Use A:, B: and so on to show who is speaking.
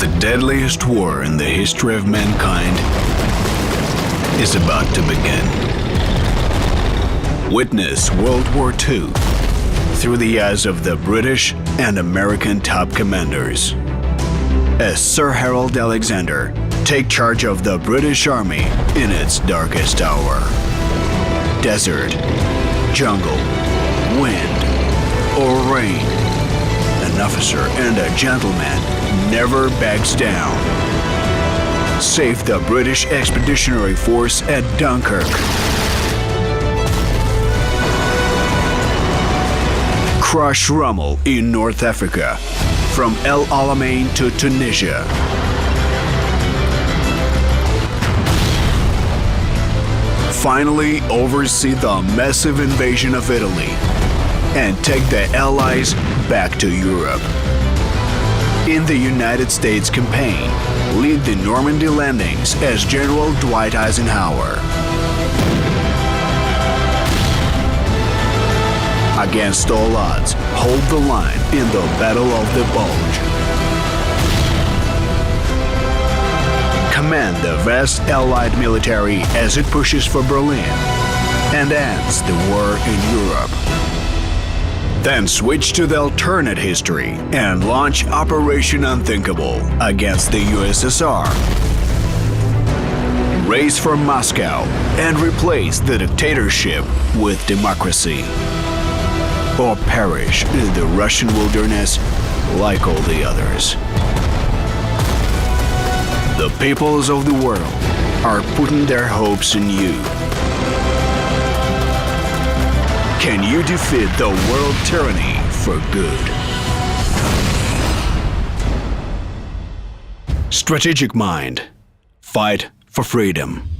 A: The deadliest war in the history of mankind is about to begin. Witness World War II through the eyes of the British and American top commanders. As Sir Harold Alexander take charge of the British Army in its darkest hour. Desert, jungle, wind, or rain. Officer and a gentleman never backs down. Save the British Expeditionary Force at Dunkirk. Crush Rommel in North Africa, from El Alamein to Tunisia. Finally, oversee the massive invasion of Italy and take the Allies back to Europe. In the United States campaign, lead the Normandy landings as General Dwight Eisenhower. Against all odds, hold the line in the Battle of the Bulge. Command the vast Allied military as it pushes for Berlin and ends the war in Europe. Then switch to the alternate history and launch Operation Unthinkable against the USSR. Race for Moscow and replace the dictatorship with democracy. Or perish in the Russian wilderness like all the others. The peoples of the world are putting their hopes in you. Can you defeat the world tyranny for good? Strategic Mind. Fight for freedom.